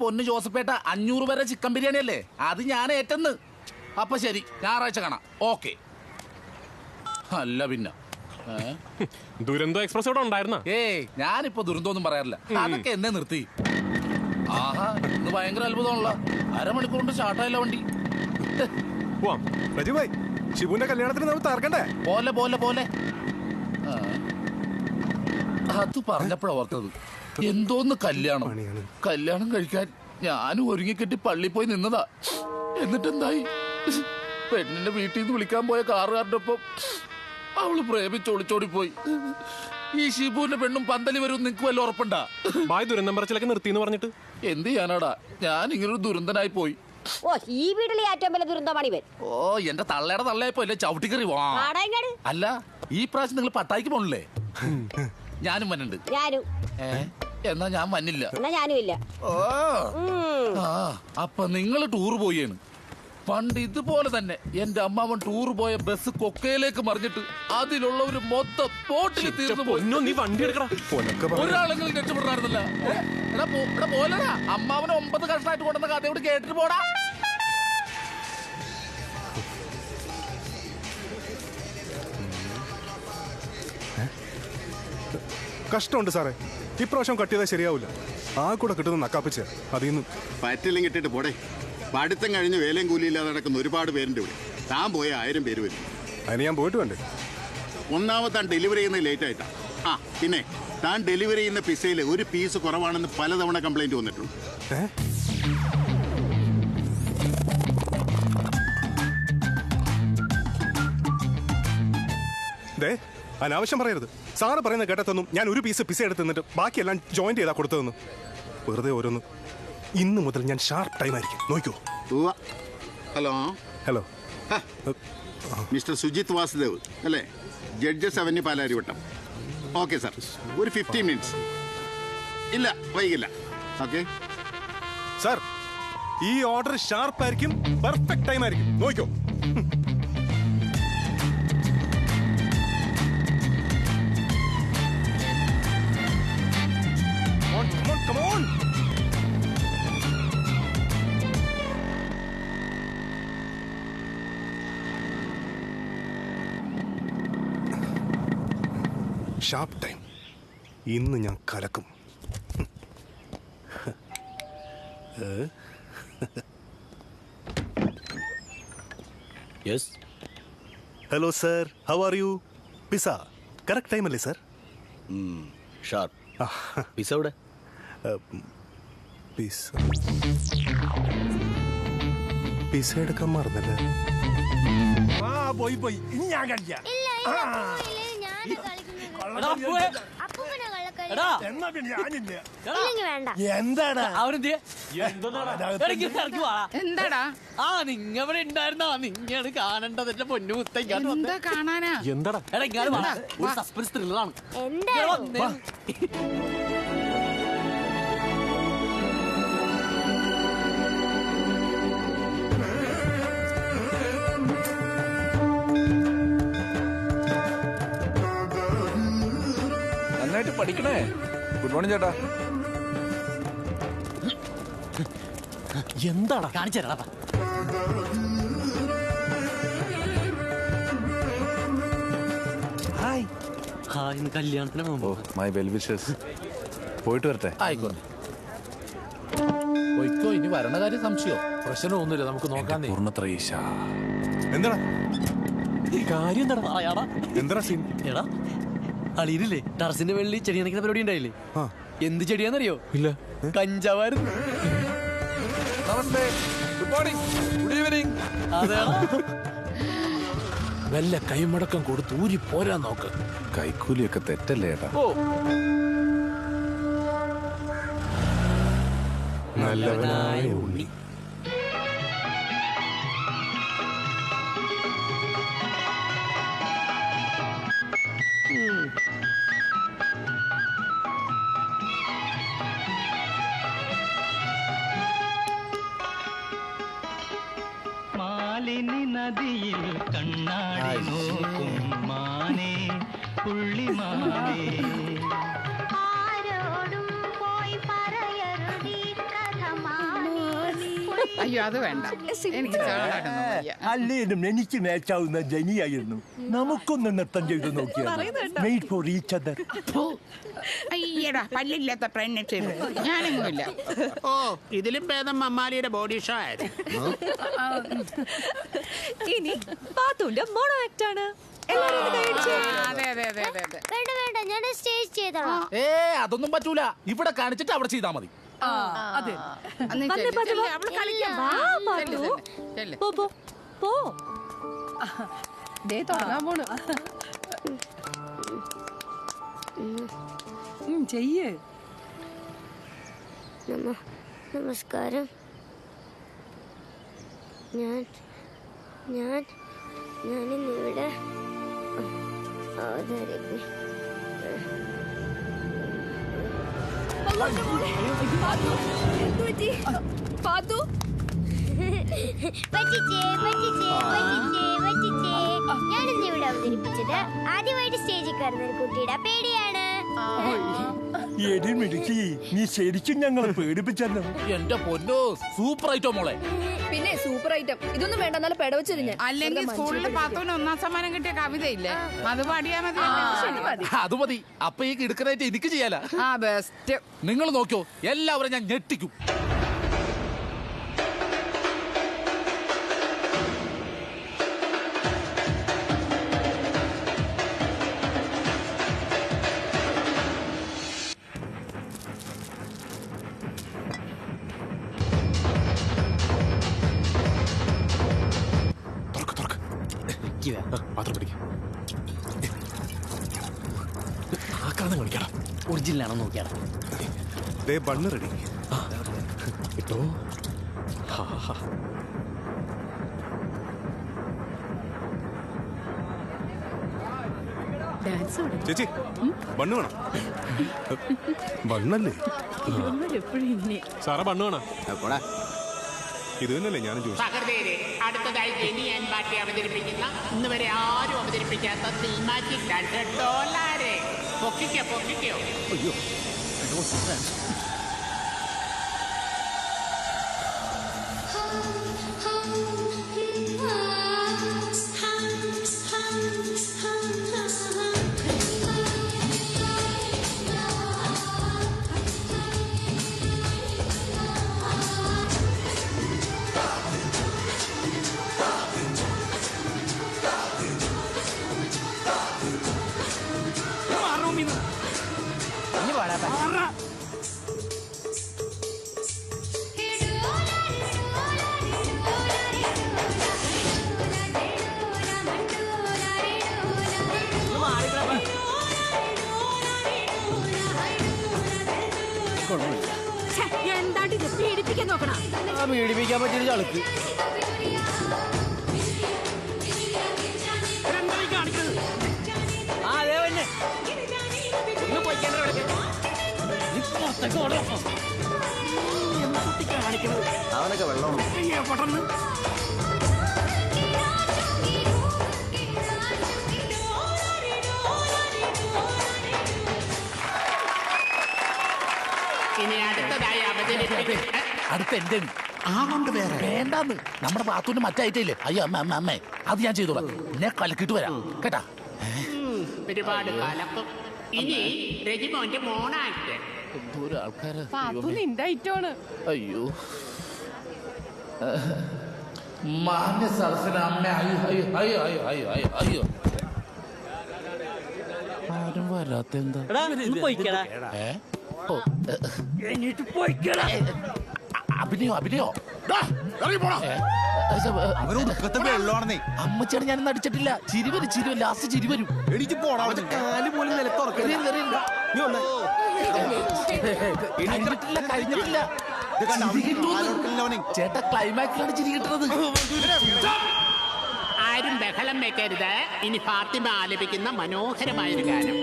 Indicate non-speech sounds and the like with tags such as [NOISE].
പൊന്ന് ജോസഫേട്ട അഞ്ഞൂറ് വരെ ചിക്കൻ ബിരിയാണി അല്ലേ അത് ഞാൻ ഏറ്റെന്ന്. അപ്പൊ ശരി ഞായറാഴ്ച കാണാം. ഓക്കെ. അല്ല പിന്നെ. ദുരന്തോ എക്സ്പ്രസ് ഇവിടെ ഉണ്ടായിരുന്ന? ഏയ് ഞാനിപ്പോ ദുരന്തമൊന്നും പറയാറില്ല. അതൊക്കെ എന്നെ നിർത്തി. ആഹാ ഇന്ന് ഭയങ്കര അത്ഭുതമുള്ള അരമണിക്കൂർ കൊണ്ട് സ്റ്റാർട്ടായില്ല വണ്ടി. പോവാം. കല്യാണത്തിന് നമ്മൾ തർക്കണ്ടേ? പോലെ പോലെ പോലെ. അത് പറഞ്ഞപ്പോഴാ ഓർത്തത്. എന്തോന്ന് കല്യാണം? കല്യാണം കഴിക്കാൻ ഞാനും ഒരുങ്ങിക്കെട്ടി പള്ളി പോയി നിന്നതാ. എന്നിട്ടെന്തായി? പെണ്ണിന്റെ വീട്ടിൽ നിന്ന് വിളിക്കാൻ പോയ കാറുകാരുടെ ഒപ്പം അവൾ പ്രേമിച്ചൊളിച്ചോടി പോയി ഈ ഷിബുവിന്റെ പെണ്ണും പന്തലി വരും നിനക്ക് വല്ല ഉറപ്പുണ്ടാ? ബായ് ദുരന്തം പറച്ചിലൊക്കെ നിർത്തിന്ന് പറഞ്ഞിട്ട്. എന്ത് ചെയ്യാനാടാ? ഞാൻ ഇങ്ങനൊരു ദുരന്തനായി പോയി. ഓ ഈ വീട്ടിലെ ഏറ്റവും വലിയ ദുരന്തമാണ് ഇവൻ. ഓ എന്റെ തള്ളയുടെ തള്ളയപ്പോ അല്ലേ ചവിട്ടിക്കറി വാ. ഇങ്ങട്. അല്ല ഈ പ്രാവശ്യം നിങ്ങൾ പട്ടായിക്ക് പോണില്ലേ? ഞാനും വന്നുണ്ട്. ഞാനും. ഏ? എന്നാ ഞാൻ വന്നില്ല. എന്നാ ഞാനും ഇല്ല. ഓ ആ അപ്പൊ നിങ്ങൾ ടൂർ പോയാണ് പണ്ട് ഇതുപോലെ തന്നെ എന്റെ അമ്മാവൻ ടൂർ പോയ ബസ് കൊക്കയിലേക്ക് മറിഞ്ഞിട്ട് അതിലുള്ള ഒരു മൊത്തം ബോട്ടിൽ തീർന്നു പോയി. പൊന്നോ നീ വണ്ടി ഒരാളെങ്കിലും രക്ഷപ്പെടാറുന്നില്ല പോലടാ. അമ്മാവനെ ഒമ്പത് കഷ്ണമായിട്ട് കൊണ്ടുവന്ന കഥയോട് കേട്ടിട്ട് പോടാ. കഷ്ടമുണ്ട് സാറേ. ഇപ്രാവശ്യം കട്ട് ചെയ്താൽ ശരിയാവില്ല ആ കൂടെ കിട്ടുന്ന നക്കാപ്പിച്ച് അതിൽ നിന്ന് പറ്റില്ലെങ്കിൽ കിട്ടിട്ട് പോടെ. പഠിത്തം കഴിഞ്ഞ് വേലയും കൂലിയില്ലാതെ നടക്കുന്ന ഒരുപാട് പേരുണ്ട് ഇവിടെ. താൻ പോയ ആയിരം പേര് വരും. അതിന് ഞാൻ പോയിട്ട് വേണ്ടേ? ഒന്നാമത് താൻ ഡെലിവറി ചെയ്യുന്നത് ലേറ്റ് ആയിട്ടാണ് ആ പിന്നെ താൻ ഡെലിവറി ചെയ്യുന്ന പിസയിൽ ഒരു പീസ് കുറവാണെന്ന് പലതവണ കംപ്ലൈന്റ് വന്നിട്ടുണ്ട്. ഏ? അനാവശ്യം പറയരുത്. സാറ് പറയുന്ന കേട്ടത്തൊന്നും ഞാൻ ഒരു പീസ് പിസ എടുത്ത് നിന്നിട്ട് ബാക്കിയെല്ലാം ജോയിന്റ് ചെയ്താ കൊടുത്തതെന്ന്. വെറുതെ ഓരോന്ന്. ഇന്ന് മുതൽ ഞാൻ ഷാർപ്പ് ടൈം ആയിരിക്കും. നോക്കൂ hello. Hello. Mister Sujith Vasudev അല്ലേ? Judges avenue Palarivattom. Okay sir. ഒരു ഫിഫ്റ്റീൻ മിനിറ്റ്സ് ഇല്ല വൈകില്ല. ഓക്കെ. സാർ ഈ ഓർഡർ ഷാർപ്പ് ആയിരിക്കും പെർഫെക്റ്റ് ടൈം ആയിരിക്കും. നോക്കോ ഷാർപ്പ് ടൈം ഇന്ന് ഞാൻ കലക്കും. Yes hello sir how are you pizza correct time അല്ലേ സർ ഷാർപ്പ് പിസ എവിടെ? പിസ പിസ എടുക്കാൻ മറന്നല്ലേ? ആ പോയി പോയി. ഞാൻ കളിക്കാം എന്നാ പിന്നെ ഞാനില്ല വേണ്ട. എന്താടാ? എന്താടാ? ആ നിങ്ങ ഇവിടെ ഉണ്ടായിരുന്നാ നിങ്ങയാണ് കാണേണ്ടത് എന്റെ പൊന്നു മുത്ത. എന്താ കാണാനാ? എന്താടാ? എടാ ഇങ്ങോട്ട് വാ. ഒരു വാ. സസ്പെൻസ് ത്രില്ലറാണ് എന്താ? നന്നായിട്ട് പഠിക്കണേ. ഗുഡ് മോർണിംഗ് ചേട്ടാ. എന്താടാ? കാണിച്ചു തരാടാ ഹായ്. ഹാ ഇന്ന് കല്യാണത്തിന് ഓ മൈ വെൽ വിഷസ് പോയിട്ട് വരട്ടെ. ആയിക്കോട്ടെ. ഒയ്ക്കോ ഇനി വരണ കാര്യം സംശയോ? പ്രശ്നമൊന്നുമില്ല നമുക്ക് നോക്കാൻ പൂർണത്രയീശ. എന്താടാ? കാര്യം എന്താടാ? പറയാടാ എന്താടാ സീൻ എടാ അളിയിലില്ലേ? ടെറസിന്റെ വെള്ളി ചെടി നനയ്ക്കുന്ന പരിപാടി ഉണ്ടായില്ലേ? ആ. എന്ത് ചെടിയാന്നറിയോ ഇല്ല. കഞ്ചാവായിരുന്നു നമസ്തേ. ഗുഡ് മോർണിംഗ് ഗുഡ് ഈവനിങ് അതെടാ വല്ല കൈമടക്കം കൊടുത്ത് ഊരി പോരാ നോക്ക്. കൈക്കൂലിയൊക്കെ തെറ്റല്ലേ ഏട്ടാ? നല്ലവനായ ഉണ്ണി. മാനേ പുള്ളിമാനേ ആരോടും പോയി പറയരുതീ കഥ അയ്യോ അത് വേണ്ട. എനിക്ക് ചാടാനൊന്നും വയ്യ. അല്ലേലും എനിക്ക് മാച്ചാവുന്ന ജനിയായിരുന്നു. നമുക്കൊന്ന് നൃത്തം ചെയ്ത് നോക്കിയാൽ വെയിറ്റ് ഫോർ ഈച്ച് അതർ അയ്യടാ പല്ലില്ലാത്ത ട്രെയിനെ ചെയ്തു. ഞാനെങ്ങുമില്ല ഓ ഇതിലും ഭേദം മമ്മാലിയുടെ ബോഡി ഷോ ആയിരുന്നു. ഇനി പാത്തുന്റെ മോണോ ആക്ട് ആണ്. വേണ്ട വേണ്ട ഞാൻ സ്റ്റേജ് ചെയ്തോളാം ഏ അതൊന്നും പറ്റൂല. ഇവിടെ കാണിച്ചിട്ട് അവിടെ ചെയ്താ മതി. അവൾ. പോ പോ പോ. ദേ തുടങ്ങാൻ പോണു. ചെയ്യ്. നമസ്കാരം. ഞാൻ ഞാൻ ഞാനിന്നിവിടെ പറ്റിച്ചേ പറ്റിച്ചേ പറ്റിച്ചേ പറ്റിച്ചേ ഞാനിന്നിവിടെ അവതരിപ്പിച്ചത് ആദ്യമായിട്ട് സ്റ്റേജിൽ കയറുന്ന ഒരു കുട്ടിയുടെ എടി മിടുക്കി നീ ശരിക്കും ഞങ്ങളെ പേടിപ്പിച്ചല്ലോ. എന്റെ പൊന്നോ സൂപ്പർ ഐറ്റം മോളെ. പിന്നെ സൂപ്പർ ഐറ്റം ഇതൊന്നും വേണ്ട നല്ല പെടവച്ചിരുന്ന് അല്ലെങ്കിൽ സ്കൂളിൽ പാത്തോന് ഒന്നാം സമ്മാനം കിട്ടിയ കവിതയില്ലേ? അത് പാടിയാ മതി. അത് മതി. അപ്പൊ ഈ കിടക്കനായിട്ട് എനിക്ക് ചെയ്യാല ആ ബെസ്റ്റ് നിങ്ങൾ നോക്കിയോ എല്ലാവരും ഞാൻ ഞെട്ടിക്കും. ആ, പാത്രം പിടിക്ക. ആക്രാന്തം കാണിക്കണം ഒറിജിനൽ ആണോ നോക്കിയാടാ ദേ ബണ്ണ് റെഡി ഹാ. ചേച്ചി ബണ്ണ് വേണം. [LAUGHS] ബണ്ണല്ലേ? സാറാ ബണ്ണ് വേണം. ഇത് തന്നെയല്ലേ ഞാനും ചോദിച്ചു സഹൃദയരെ അടുത്തതായി ജെനി ആൻഡ് ബാറ്റി അവതരിപ്പിക്കുന്ന ഇന്ന് വരെ ആരും അവതരിപ്പിക്കാത്ത തീമാറ്റിക് ഡോലാരെ പൊക്കിക്കോ പൊക്കിക്കോ. എന്താണ്ട് ഇത്? പീഡിപ്പിക്കാൻ നോക്കണം? പീഡിപ്പിക്കാൻ പറ്റിയ ചളുക്ക്. അവനൊക്കെ വെള്ളം ഇനി അടുത്തതായി അവതരിപ്പിക്കുന്ന അടുത്ത എന്റെ ആ കൊണ്ട് വേറെ. വേണ്ടാന്ന്. നമ്മുടെ പാത്തൂന്റെ മറ്റായിട്ടില്ലേ അയ്യോ അമ്മ അമ്മ അമ്മേ. അത് ഞാൻ ചെയ്തോളാം. എന്നെ കലക്കിട്ട് വരാം. കേട്ടാ? ഒരുപാട് കാലം. ഇനി രജിമോന്റെ മോണാക്ട് എന്തോരം ആൾക്കാര്? പാത്തു നിന്റെ ഐറ്റമാണ് അയ്യോ. മാന്യ അമ്മ അയ്യോ അയ്യോ അയ്യോ അയ്യോ അയ്യോ ആരും വരാത്ത എന്താ? ഏ? ഓ ഏ, അഭിനയോ അഭിനയോ? ഡാ, ഇറങ്ങി പോടാ. ഏ, ഏ, സ- ഏ, വെള്ളമാണെന്നേ. അമ്മച്ചിയാണ് ഞാൻ നടിച്ചിട്ടില്ല ചിരി വരും ചിരി വരും ലാസ്റ്റ് ചിരി വരും. എനിക്ക് പോടാ കാൽ പോലും നിലത്തുറക്കില്ല നീ എറിയും. കഴിഞ്ഞിട്ടില്ല കഴിഞ്ഞിട്ടില്ല. ചേട്ടാ ക്ലൈമാക്സിലാണ് ആരും ബഹളം വെക്കരുത്. ഇനി ഫാത്തിമ ആലപിക്കുന്ന മനോഹരമായൊരു ഗാനം.